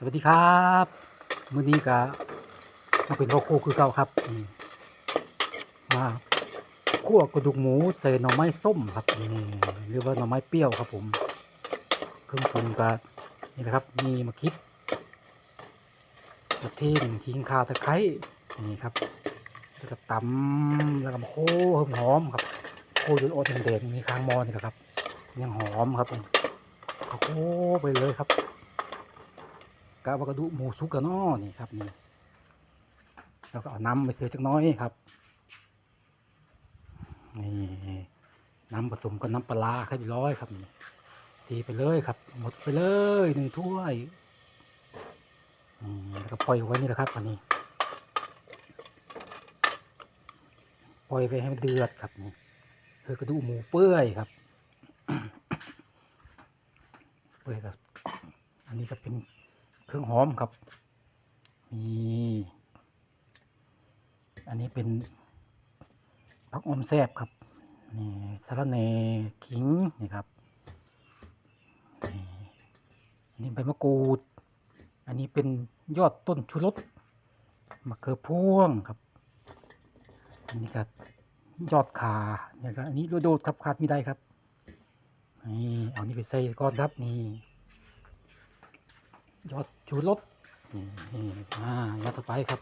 สวัสดีครับมื้อนี้ก็มาเป็นโลโกคือเก่าครับอืมมาคั่วกระดูกหมูใส่หน่อไม้ส้มครับนี่หรือว่าหน่อไม้เปรี้ยวครับผมเครื่องปรุงก็นี่นะครับ มีมะขิดกระเทียมขิงข่าตะไคร้นี่ครับแล้วก็ตำแล้วก็มาโค้หอมครับโค้จนโอดแดงๆมีค้างมอนี่ครับยังหอมครับผมโค้ไปเลยครับ กะว่ากระดูกหมูสุกกันนาะนี่ครับนี่แล้วก็เอาน้ำไปเสียจักน้อยครับนี่น้ำผสมกับน้ำปลาร้าครับเรียบร้อยครับนี่ทีไปเลยครับ หมดไปเลยหนึ่งถ้วยแล้วก็ปล่อยไว้นี่แหละครับอันนี้ปล่อยไว้ให้มันเดือดครับนี่คือกระดูกหมูเปื่อยครับเปื่อยครับ อันนี้ก็เป็น เครื่องหอมครับ มีอันนี้เป็นผักอมแซบครับนี่สะระแหน่ขิงนี่ครับนี่อันนี้ใบมะกรูด อันนี้เป็นยอดต้นชูรสมะเขือพวงครับ อันนี้ก็ยอดขาเนี่ยครับอันนี้โดดครับขาดไม่ได้ครับนี่เอานี่ไปใส่ก่อนครับนี่ ยอดชูรสนี่อ่ายอดต่อไปครับ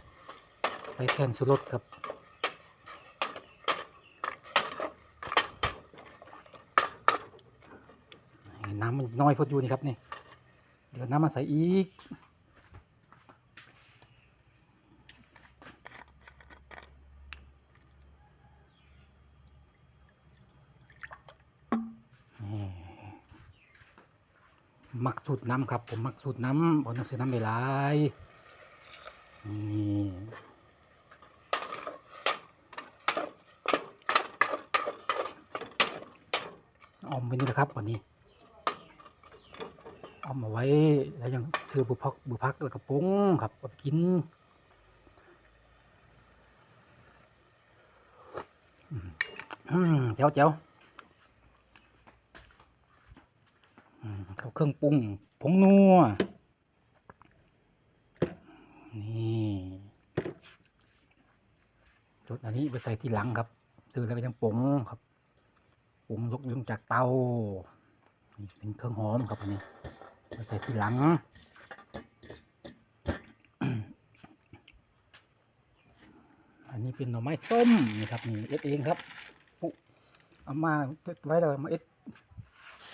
ใส่แทนชูรสครับน้ำมันน้อยพอดูนี่ครับนี่ เดี๋ยวน้ำมาใส่อีก มักสูตรน้ำครับ ผมมักสูตรน้ำผมต้องใส่น้ำหลายนี่อมไปนี่แหละครับวันนี้อมเอาไว้แล้วยังซื้อบุพักบุพักแล้วก็ปรุงครับเอากินอืมเจ้าเจ้า อืม เครื่องปรุงผงนัวนี่จุดอันนี้ไปใส่ที่หลังครับ ซื้อแล้วก็ยังปรุงครับปรุงยกยงจากเตานี่เป็นเครื่องหอมครับอันนี้ไปใส่ที่หลังอันนี้เป็นหน่อไม้ส้มนี่ครับนี่เอ็ดเองครับปุ๊เอามาไว้เลยมาเอ็ด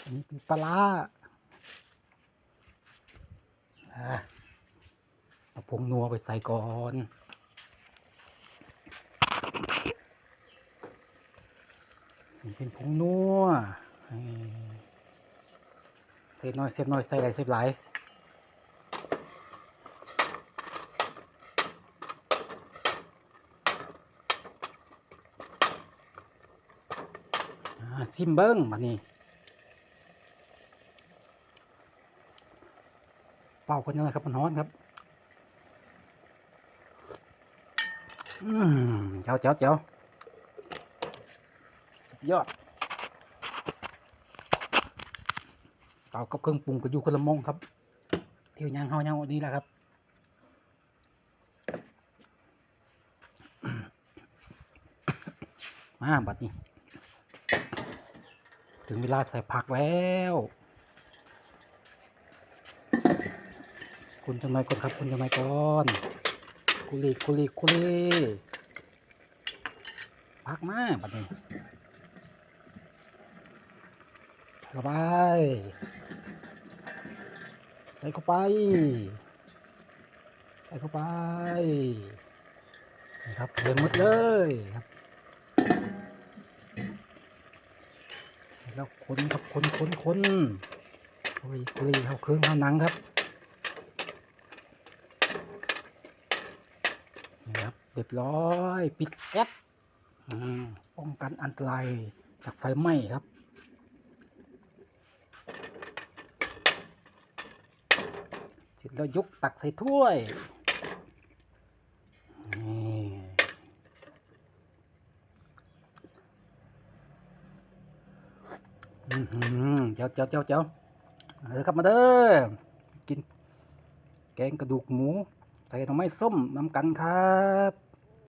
อันนี้เป็นปลาร้า เอาผงนัวไปใส่ก่อนนี่เป็นผงนัวเสียบน้อยเสียบน้อยใส่หลายเสียบหลายอ่าซิมเบิ้งมานี่ เป่าคนยังไงครับมันร้อนครับอืมเจ้าเจ้าเจ้าสุดยอดเป่ากับเครื่องปรุงก็อยู่คนละมองครับ เที่ยวยางเฮายางดีแหละครับมาบัดนี้ ถึงเวลาใส่ผักแล้ว คุณจังหน่ก่อนครับ คุณจังหน่ก่อนกุลีกุลีกุลีพักมาบัดนี้เข้าไปใส่เข้าไป ใส่เข้าไปนี่ครับเทหมดเลยครับแล้วคนครับคนคนคนกุลีกุลีเข้าเครื่องเข้าหนังครับ นี่ครับ เรียบร้อย ปิดแก๊สอืมป้องกันอันตรายจากไฟไหม้ครับเสร็จแล้วยกตักใส่ถ้วยนี่เจ้าเจ้าเจ้าเจ้ามาเด้อครับมาเด้อกิน แกงกระดูกหมู ใส่หน่อไม้ส้มน้ำกันครับ